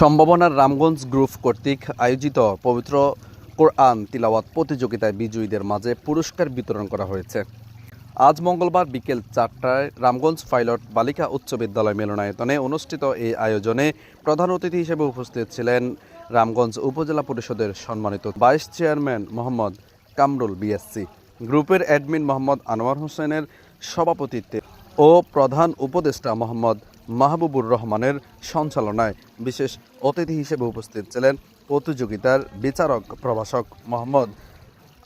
সম্ভাবনার রামগঞ্জ গ্রুপ কর্তৃক আয়োজিত পবিত্র কোরআন তিলাওয়াত প্রতিযোগিতায় বিজয়ীদের মাঝে পুরস্কার বিতরণ করা হয়েছে। আজ মঙ্গলবার বিকেল চারটায় রামগঞ্জ পাইলট বালিকা উচ্চ বিদ্যালয় মিলনায়তনে অনুষ্ঠিত এই আয়োজনে প্রধান অতিথি হিসেবে উপস্থিত ছিলেন রামগঞ্জ উপজেলা পরিষদের সম্মানিত vice chairman Mohammad Kamrul BSc. গ্রুপের অ্যাডমিন মোহাম্মদ আনোয়ার হোসেনের সভাপতিত্বে ও প্রধান উপদেষ্টা মোহাম্মদ মাহবুবুর রহমানের সঞ্চালনায় বিশেষ অতিথি হিসেবে উপস্থিত ছিলেন প্রতিযোগিতার বিচারক প্রভাষক মোহাম্মদ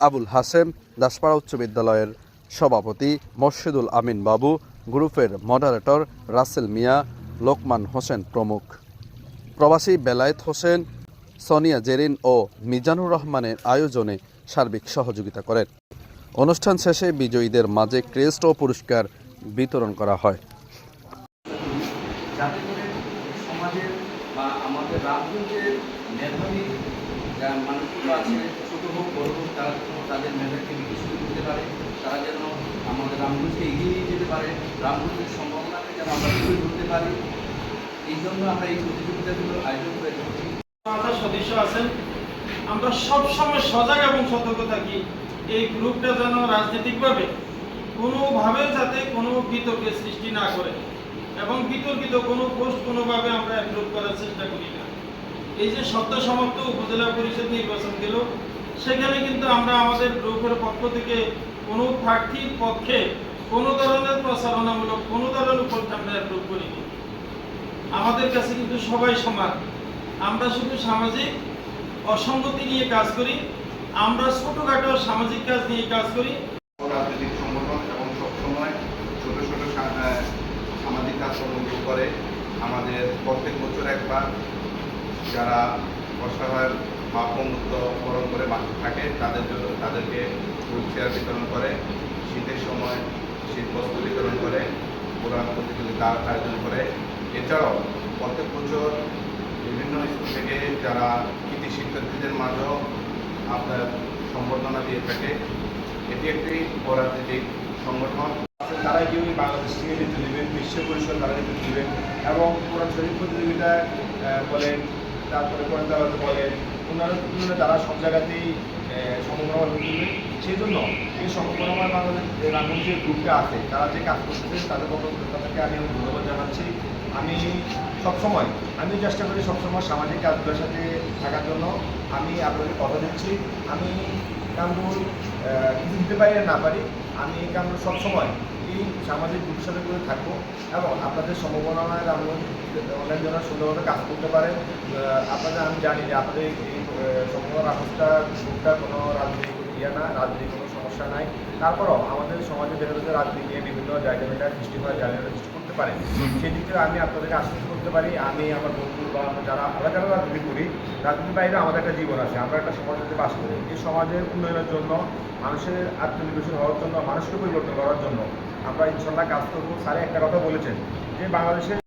আবুল হাসেম দাসপাড়া উচ্চ বিদ্যালয়ের সভাপতি মোর্শেদুল আমিন বাবু, গ্রুপের মডারেটর রাসেল মিয়া, লোকমান হোসেন প্রমুখ। প্রবাসী বেলায়েত হোসেন, সোনিয়া জেরিন ও মিজানুর রহমানের আয়োজনে সার্বিক সহযোগিতা করেন। অনুষ্ঠান শেষে বিজয়ীদের মাঝে ক্রেস্ট ও পুরস্কার বিতরণ করা হয়। যাতে করে সমাজের বা আমাদের রামগঞ্জের মেধাবী যারা মানুষগুলো আছে ছোটো হোক বড় হোক তারা যেন তাদের মেধাকে বিকশিত করতে পারে তারা যেন আমাদের রামগঞ্জকে এগিয়ে নিয়ে যেতে পারে রামগঞ্জের সম্ভাবনাকে যেন আমরা তুলে ধরতে পারি। এই জন্য আমরা এই প্রতিযোগিতাগুলো আয়োজন করে থাকি। সদস্য আছেন। আমরা সব সময় সজাগ এবং সতর্ক থাকি। এই গ্রুপটা যেন রাজনৈতিকভাবে কোনোভাবে যাতে কোনো বিতর্কের সৃষ্টি না করে এবং বিতর্কিত কোনো পোস্ট কোনোভাবে আমরা অ্যাপ্রুভ করার চেষ্টা করি না। এই যে সত্য সমাপ্ত উপজেলা পরিষদ নির্বাচন গেল সেখানে কিন্তু আমরা আমাদের গ্রুপের পক্ষ থেকে কোনো প্রার্থীর পক্ষে কোনো ধরনের প্রচারণামূলক, কোনো ধরনের পোস্ট আমরা অ্যাপ্রুভ করিনি। আমাদের কাছে কিন্তু সবাই সমান। আমরা শুধু সামাজিক অসঙ্গতি নিয়ে কাজ করি, আমরা ছোটখাটো সামাজিক কাজ নিয়ে কাজ করি রাজনৈতিক সংগঠন এবং সবসময় ছোট ছোট সা- আহ, কাজকর্ম করে। আমাদের প্রত্যেক বছর একবার যারা অসহায় বা বন্ধুত্ব বরণ করে বাঁচতে থাকে, তাদের জন্য তাদেরকে হুইল বিতরণ করে, শীতের সময় শীত বস্ত্র বিতরণ করে কোরআন প্রতিযোগিতা আয়োজন করে। এছাড়াও প্রত্যেক বছর বিভিন্ন স্কুল থেকে যারা কৃতি শিক্ষার্থীদের মাঝেও আপনার সম্বর্ধনা দিয়ে থাকে। এটি একটি পরাজনৈতিক সংগঠন। তারা কেউই বাংলাদেশ থেকে নেতৃত্ব দেবেন বিশ্ব পরিষদ তারা নেতৃত্ব দেবেন এবং কোরআন শরীফ প্রতিযোগিতায় আহ, বলেন তারপরে কোরআন তালাতে বলেন অন্যান্য প্রতিযোগিতা তারা সব জায়গাতেই সম্ভাবনা তুলবে সেই জন্য এই সম্ভাবনা বাংলাদেশ যে রামগঞ্জের গ্রুপটা আছে তারা যে কাজ করতেছে তাদের পক্ষ তাদেরকে আমি ধন্যবাদ জানাচ্ছি। আমি সবসময় আমি চেষ্টা করি সবসময় সামাজিক কাজগুলোর সাথে থাকার জন্য। আমি আপনাদের কথা দিচ্ছি। আমি কামরুল কিছু দিতে পারি না পারি আমি কামরুল সবসময় এই সামাজিক করে থাকব এবং আপনাদের সম্ভাবনায় আমি অনেক জন সুন্দরভাবে কাজ করতে পারে আপনাদের আমি জানি যে আপনাদের এই সম্ভাবনা রাখসটা গ্রুপটা কোনো রাজনৈতিক ইয়ে না, রাজনৈতিক কোনো সমস্যা নাই। তারপরও আমাদের সমাজে দেখা যাচ্ছে রাজনীতি নিয়ে বিভিন্ন জায়গাটা সৃষ্টি হয় জায়গাটা সৃষ্টি করতে পারে। সেই দিক থেকে আমি আপনাদেরকে আশ্বস্ত করতে পারি, আমি আমার বন্ধু বা যারা, আমরা যারা রাজনীতি করি, রাজনীতির বাইরে আমাদের একটা জীবন আছে, আমরা একটা সমাজে বাস করি। এই সমাজের উন্নয়নের জন্য, মানুষের আত্মনির্ভরশীল হওয়ার জন্য, মানুষকে পরিবর্তন করার জন্য আমরা ইনশাল্লাহ কাজ করব। স্যারে একটা কথা বলেছেন যে বাংলাদেশের